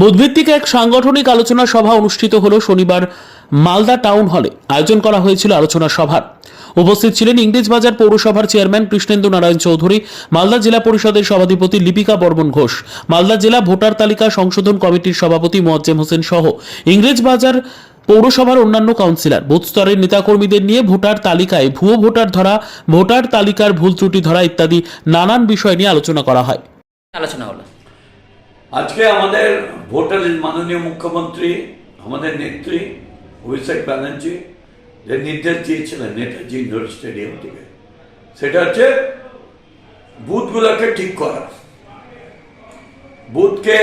বুধভিত্তিক এক সাংগঠনিক আলোচনা সভা অনুষ্ঠিত হল শনিবার মালদা টাউন হলে। আয়োজন করা হয়েছিল আলোচনা সভার। উপস্থিত ছিলেন ইংরেজবাজার পৌরসভার চেয়ারম্যান কৃষ্ণেন্দু নারায়ণ চৌধুরী, মালদা জেলা পরিষদের সভাধিপতি লিপিকা বর্মন ঘোষ, মালদা জেলা ভোটার তালিকা সংশোধন কমিটির সভাপতি মোয়াজ্জেম হোসেন সহ ইংরেজবাজার পৌরসভার অন্যান্য কাউন্সিলর। বুথ স্তরের নেতাকর্মীদের নিয়ে ভোটার তালিকায় ভুয়ো ভোটার ধরা, ভোটার তালিকার ভুল ত্রুটি ধরা ইত্যাদি নানান বিষয় নিয়ে আলোচনা করা হয়। আলোচনা হলো। আজকে আমাদের ভোটার মাননীয় মুখ্যমন্ত্রী, আমাদের নেত্রী অভিষেক ব্যানার্জি যে নির্দেশ দিয়েছিলেন নেতাজি ইন্ডোর স্টেডিয়াম থেকে, সেটা হচ্ছে বুথগুলোকে ঠিক করা। বুথকে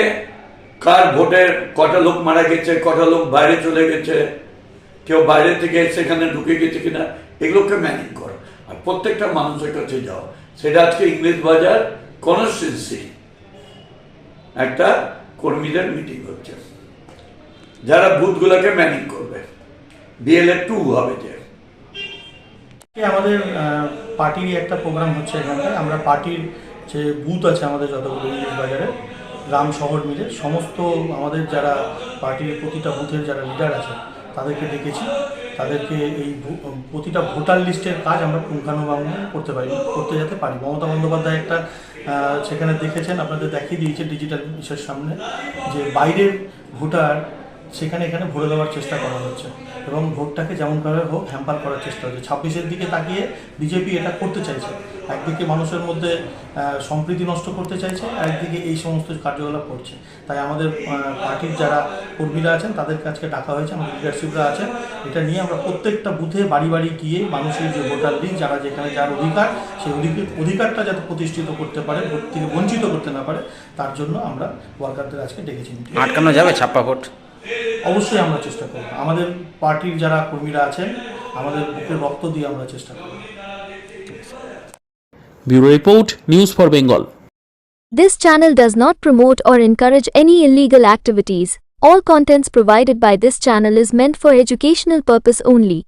কার ভোটের কটা লোক মারা গেছে, কটা লোক বাইরে চলে গেছে, কেউ বাইরে থেকে সেখানে ঢুকে গেছে কিনা, এগুলোকে ম্যানেজ করা। আর প্রত্যেকটা মানুষের কাছে যাও সেটা আজকে ইংলিশ বাজার কনস্টিটুন্সি একটা কর্মীদের মিটিং হচ্ছে। যারা বুথগুলোকে ম্যানেজ করবে। বিএলএ টু হবে যে। আমাদের পার্টির একটা প্রোগ্রাম হচ্ছে এখানটায় আমরা পার্টির যে বুথ আছে আমাদের যতগুলো বাজারে, গ্রাম শহর মিলে সমস্ত আমাদের যারা পার্টির প্রতিটা বুথের যারা লিডার আছে, তাদেরকে ডেকেছি। তাদেরকে এই প্রতিটা ভোটার লিস্টের কাজ আমরা পুঙ্খানুপুঙ্খ করতে পারি, করতে যেতে পারি। মমতা বন্দ্যোপাধ্যায় একটা সেখানে দেখেছেন, আপনাদের দেখিয়ে দিয়েছে ডিজিটাল বিষয়ের সামনে, যে বাইরের ভোটার সেখানে এখানে ভরে দেওয়ার চেষ্টা করা হচ্ছে এবং ভোটটাকে যেমনভাবে হোক হ্যাম্পার করার চেষ্টা হচ্ছে। ছাব্বিশের দিকে তাকিয়ে বিজেপি এটা করতে চাইছে। একদিকে মানুষের মধ্যে সম্প্রীতি নষ্ট করতে চাইছে একদিকে এই সমস্ত কার্যকলাপ করছে। তাই আমাদের পার্টির যারা কর্মীরা আছেন তাদের কাছে ডাকা হয়েছে, আমাদের লিডারশিপরা আছেন। এটা নিয়ে আমরা প্রত্যেকটা বুথে বাড়ি বাড়ি গিয়ে মানুষের যে ভোটার লিস্ট, যারা যেখানে যার অধিকার, সেই অধিকার অধিকারটা যাতে প্রতিষ্ঠিত করতে পারে, ভোট থেকে বঞ্চিত করতে না পারে, তার জন্য আমরা ওয়ার্কারদের আজকে ডেকেছি। আটকানো যাবে ছাপ্পা ভোট? অবশ্যই আমরা চেষ্টা করব আমাদের পার্টির যারা কর্মীরা আছেন আমাদের বুকের রক্ত দিয়ে আমরা চেষ্টা করব bureau report news for Bengal This channel does not promote or encourage any illegal activities. All contents provided by this channel is meant for educational purpose only.